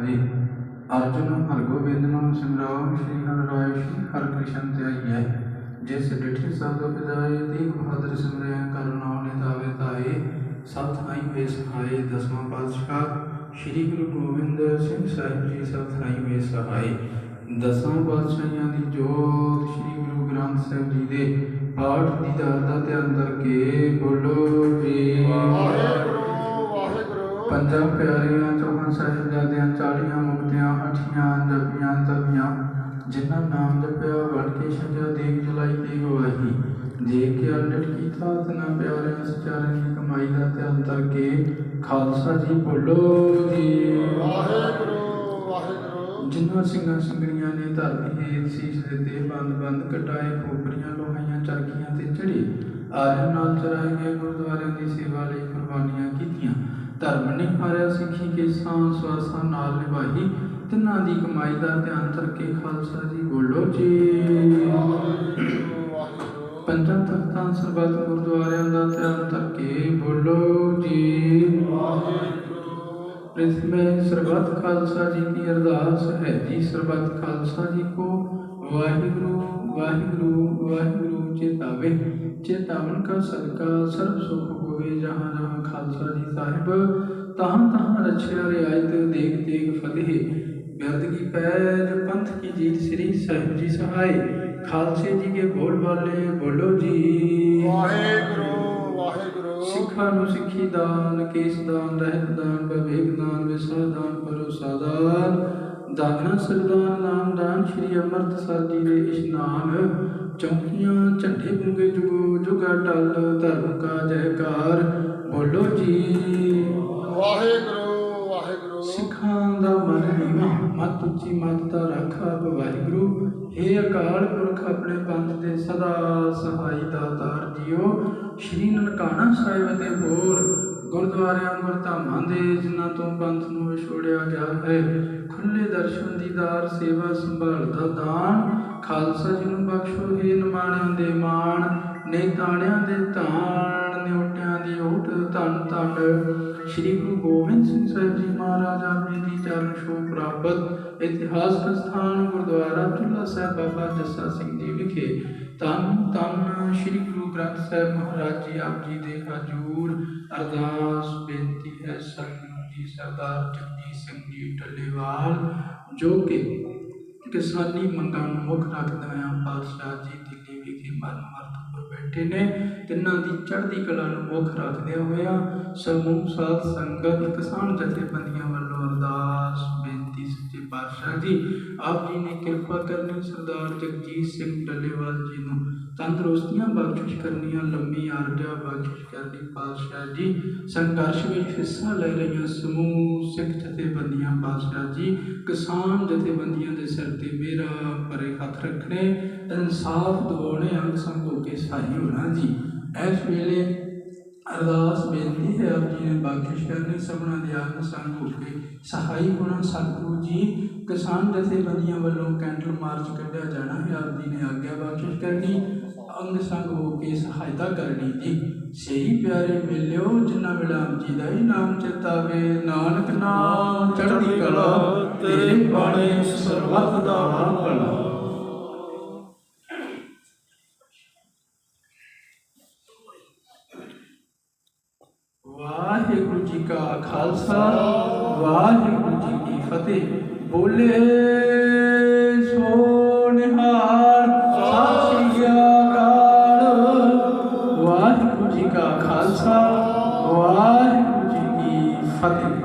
ਹਰੀ ਅਰਜੁਨ ਹਰ ਗੋਬਿੰਦ ਨਾਮ ਸਿਮਰਾਵ ਸ੍ਰੀ ਹਰਿ ਰਾਇ ਸ੍ਰੀ ਹਰਿ ਕ੍ਰਿਸ਼ਨ ਧਿਆਈਐ ਜਿਸ ਡਿਠੇ ਸਭ ਉਪਜਾਏ ਤੀਨ ਬਹਾਦਰ ਸਿਮਰਿਆ ਕਰੁਣਾ ਨੇ ਤਾਵੇ ਤਾਏ ਸਤ ਥਾਈ ਵੇ ਸਹਾਈ ਦਸਵਾਂ ਪਾਤਸ਼ਾਹ ਸ੍ਰੀ ਗੁਰੂ ਗੋਬਿੰਦ ਸਿੰਘ ਸਾਹਿਬ ਜੀ ਸਤ ਥਾਈ ਵੇ ਸਹਾਈ ਦਸਾਂ ਪਾਤਸ਼ਾਹਾਂ ਦੀ ਜੋਤ ਸ੍ਰੀ ਗੁਰੂ ਗ੍ਰੰਥ ਸਾਹਿਬ ਜੀ ਦੇ ਪਾਠ ਦੀਦਾਰ ਦਾ ਧਿਆਨ ਕਰਕੇ ਬੋਲੋ ਜੀ। ਵਾਹਿਗੁਰੂ ਵਾਹਿਗੁਰੂ। ਪੰਜਾਂ ਪਿਆਰਿਆਂ ਚੌਹਾਂ ਸਾਹਿਬਜ਼ਾਦੇ 40 ਮੁਕਤਿਆਂ ਅਠੀਆਂ ਜਪੀਆਂ ਤਪੀਆਂ ਜਿਨ੍ਹਾਂ ਨਾਮ ਜਪਿਆ ਵਰਕੇ ਛੱਡਿਆ ਦੇਖ ਜਲਾਈ ਤੇ ਗਵਾਹੀ ਦੇਖ ਕੇ ਅਰਡਟ ਕੀਤਾ ਤਨਾ ਪਿਆਰੇ ਸਚਾਰੇ ਦੀ ਕਮਾਈ ਦਾ ਧਿਆਨ ਕਰਕੇ ਖਾਲਸਾ ਜੀ ਬੋਲੋ ਜੀ। ਵਾਹਿਗੁਰੂ ਸਿੰਘਾਂ ਸੰਗਣੀਆਂ ਨੇ ਧਰਤੀ ਹੇਠ ਸੀਸ ਦਿੱਤੇ ਬੰਦ ਬੰਦ ਕਟਾਏ ਖੋਪਰੀਆਂ ਲੋਹਾਈਆਂ ਚਰਖੀਆਂ ਤੇ ਚੜੀ। ਆਰਨ ਨਾਲ ਚਰਾਏ ਗਏ ਗੁਰਦੁਆਰਿਆਂ ਦੀ ਸੇਵਾ ਲਈ ਕੁਰਬਾਨੀਆਂ ਕੀਤੀਆਂ। ਧਰਮ ਨੇ ਹਾਰਿਆ ਸਿੱਖੀ ਕੇ ਸਾਂ ਸਵਾਸਾਂ ਨਾਲ ਨਿਭਾਈ। ਤਿੰਨਾਂ ਦੀ ਕਮਾਈ ਦਾ ਧਿਆਨ ਧਰਕੇ ਖਾਲਸਾ ਜੀ ਬੋਲੋ ਜੀ। ਪੰਜਾਂ ਤਖਤਾਂ ਸਰਬੱਤ ਗੁਰਦੁਆਰਿਆਂ ਦਾ ਧਿਆਨ ਧਰਕੇ ਬੋਲੋ ਜੀ। ਪ੍ਰਿਥਮੇ ਸਰਬੱਤ ਖਾਲਸਾ ਜੀ ਦੀ ਅਰਦਾਸ ਹੈ ਜੀ। ਸਰਬੱਤ ਖਾਲਸਾ ਜੀ ਕੋ ਵਾਹਿਗੁਰੂ। ਵਾਹਿਗੁਰੂ ਵਾਹਿਗੁਰੂ ਚੇਤਾਵੇ। ਚੇਤਾਵਨ ਕਾ ਸਦਕਾ ਸਰਬ ਸੁਖ ਹੋਵੇ ਜਹਾਂ ਜਹਾਂ ਖਾਲਸਾ ਜੀ ਸਾਹਿਬ। ਤਹਾਂ ਤਹਾਂ ਰਚਿਆ ਰਿਆਇਤ ਦੇਖ ਦੇਖ ਫਤਿਹ। ਬਿਰਦ ਕੀ ਪੈਜ ਪੰਥ ਕੀ ਜੀਤ ਸ੍ਰੀ ਸਾਹਿਬ ਜੀ ਸਹਾਈ ਖਾਲਸੇ ਜੀ ਕੇ ਬੋਲ ਵਾਲੇ ਬੋਲੋ ਜੀ। ਵਾਹਿਗੁਰੂ ਵਾਹਿਗੁਰੂ। ਸਿੱਖਾਂ ਨੂੰ ਸਿੱਖੀ ਦਾਨ ਕੇਸ ਦਾਨ ਰਹਿਤ ਦਾਨ ਵਿਵੇਕ ਦਾਨ ਵਿਸਾਰ ਦਾਨ। ਦਾਨਾ ਸਰਦਾਨ ਨਾਮ ਦਾਨ ਸ਼੍ਰੀ ਅੰਮ੍ਰਿਤਸਰ ਜੀ ਦੇ ਇਸ਼ਨਾਨ ਚੌਕੀਆਂ ਝੰਡੇ ਬੁੰਗੇ ਜੁਗੋ ਜੁਗਾ ਟਲ ਧਰਮ ਕਾ ਜੈਕਾਰ ਬੋਲੋ ਜੀ। ਵਾਹਿਗੁਰੂ ਵਾਹਿਗੁਰੂ। ਸਿੱਖਾਂ ਦਾ ਮਨ ਨੀਵਾਂ ਮਤ ਉੱਚੀ ਮਤ ਦਾ ਰਾਖਾ ਵਾਹਿਗੁਰੂ। ਏ ਅਕਾਲ ਪੁਰਖ ਆਪਣੇ ਪੰਥ ਦੇ ਸਦਾ ਸਹਾਈ ਦਾਤਾਰ ਜੀਓ। ਸ਼੍ਰੀ ਨਨਕਾਣਾ ਸਾਹਿਬ ਤੇ ਹੋਰ ਗੁਰਦੁਆਰਿਆਂ ਗੁਰਧਾਮਾਂ ਦੇ ਜਿਨ੍ਹਾਂ ਤੋਂ ਪੰਥ ਨੂੰ ਵਿਛੋੜਿਆ ਗਿਆ ਹੈ। ਖੁੱਲੇ ਦਰਸ਼ਨ ਦੀਦਾਰ ਸੇਵਾ ਸੰਭਾਲ ਦਾ ਦਾਨ। ਖਾਲਸਾ ਜੀ ਨੂੰ ਬਖਸ਼ੋ ਏ ਨਿਮਾਣਿਆਂ ਦੇ ਮਾਣ। ਨੇ ਤਾਣਿਆਂ ਦੇ ਤਾਣ, ਨਿਉਟਿਆਂ ਦੀ ਓਟ ਧੰਨ ਧੰਨ ਸ਼੍ਰੀ ਗੁਰੂ ਗੋਬਿੰਦ ਸਿੰਘ ਸਾਹਿਬ ਜੀ ਮਹਾਰਾਜ ਆਪ ਜੀ ਦੀ ਚਰਨ ਛੋਹ ਪ੍ਰਾਪਤ ਇਤਿਹਾਸਕ ਸਥਾਨ ਗੁਰਦੁਆਰਾ ਚੁੱਲਾ ਸਾਹਿਬ ਬਾਬਾ ਜੱਸਾ ਸਿੰਘ ਜੀ ਵਿਖੇ। ਤਨ ਤਨ ਸ਼੍ਰੀ ਗੁਰੂ ਗ੍ਰੰਥ ਸਾਹਿਬ ਮਹਾਰਾਜ ਜੀ ਆਪ ਜੀ ਦੇ ਹਜੂਰ। ਅਰਦਾਸ ਬੇਨਤੀ ਹੈ ਸਤਿਗੁਰੂ ਜੀ ਸਰਦਾਰ ਜਗਜੀਤ ਸਿੰਘ ਜੀ ਟੱਲੇਵਾਲ ਜੋ ਕਿ ਕਿਸਾਨੀ ਮੰਗਾਂ ਨੂੰ ਮੁੱਖ ਰੱਖਦਾ ਆ ਪਾਤਸ਼ਾਹ ਜੀ ਦੀ ਦਿੱਲੀ ਵਿਖੇ ਮਰਨ ਮਰਤ ਪਰ ਬੈਠੇ ਨੇ। ਤਿੰਨਾਂ ਦੀ ਚੜ੍ਹਦੀ ਕਲਾ ਨੂੰ ਮੁੱਖ ਰੱਖਦਿਆਂ ਹੋਇਆ ਸਮੂਹ, ਸਾਧ ਸੰਗਤ, ਕਿਸਾਨ ਜਥੇਬੰਦੀਆਂ ਵੱਲੋਂ ਅਰਦਾਸ ਬੇਨਤੀ ਸੱਚੇ ਪਾਤਸ਼ਾਹ ਜੀ, ਆਪ ਜੀ ਨੇ ਕਿਰਪਾ ਕਰਨੀ ਸਰਦਾਰ ਜਗਜੀਤ ਸਿੰਘ ਡੱਲੇਵਾਲ ਜੀ ਨੂੰ ਤੰਦਰੁਸਤੀਆਂ ਬਖਸ਼ਿਸ਼ ਕਰਨੀਆਂ, ਲੰਮੀ ਆਰਜਾ ਬਖਸ਼ਿਸ਼ ਕਰਨੀ ਪਾਤਸ਼ਾਹ ਜੀ। ਸੰਘਰਸ਼ ਵਿੱਚ ਹਿੱਸਾ ਲੈ ਰਹੀਆਂ ਸਮੂਹ, ਸਿੱਖ ਜਥੇਬੰਦੀਆਂ ਪਾਤਸ਼ਾਹ ਜੀ, ਕਿਸਾਨ ਜਥੇਬੰਦੀਆਂ ਦੇ ਸਿਰ ਤੇ ਮੇਰਾ ਪਰੇ ਹੱਥ ਰੱਖਣੇ, ਇਨਸਾਫ ਦਿਵਾਉਣੇ ਅੰਗ ਸੰਗ ਹੋ ਕੇ ਸਹਾਈ ਹੋਣਾ ਜੀ। ਇਸ ਵੇਲੇ ਅਰਦਾਸ ਬੇਨਤੀ ਹੈ ਆਪ ਜੀ ਨੇ ਬਖਸ਼ਿਸ਼ ਕਰਨੀ ਸਭਨਾਂ ਦੇ ਅੰਗ ਸੰਗ ਹੋ ਕੇ ਸਹਾਈ ਹੋਣਾ। ਸਤਿਗੁਰੂ ਜੀ, ਕਿਸਾਨ ਜਥੇਬੰਦੀਆਂ ਵੱਲੋਂ ਕੈਂਡਲ ਮਾਰਚ ਕੱਢਿਆ ਜਾਣਾ ਹੈ। ਆਪ ਜੀ ਨੇ ਆਗਿਆ ਬਖਸ਼ਿਸ਼ ਕਰਨੀ ਅੰਗ ਸੰਗ ਹੋ ਕੇ ਸਹਾਇਤਾ ਕਰਨੀ ਜੀ। ਸਹੀ ਪਿਆਰੇ ਮਿਲਿਓ, ਜਿਨ੍ਹਾਂ ਵੇਲਾ ਆਪ ਜੀ ਦਾ ਹੀ ਨਾਮ ਚਿਤਾਵੇ ਨਾਨਕ ਨਾਮ ਚੜ੍ਹਦੀ ਕਲਾ, ਤੇਰੇ ਬਾਣੇ ਸਰਬੱਤ ਦਾ ਭਲਾ। ਵਾਹਿਗੁਰੂ ਜੀ ਕਾ ਖਾਲਸਾ, ਵਾਹਿਗੁਰੂ ਜੀ ਕੀ ਫਤਿਹ। ਬੋਲੇ ਸੋਨਿਹਾਰ ਨਿਹਾਲ ਕਾਲ ਵਾਹਿਗੁਰੂ ਜੀ ਕਾ ਖਾਲਸਾ, ਵਾਹਿਗੁਰੂ ਜੀ ਕੀ ਫਤਿਹ।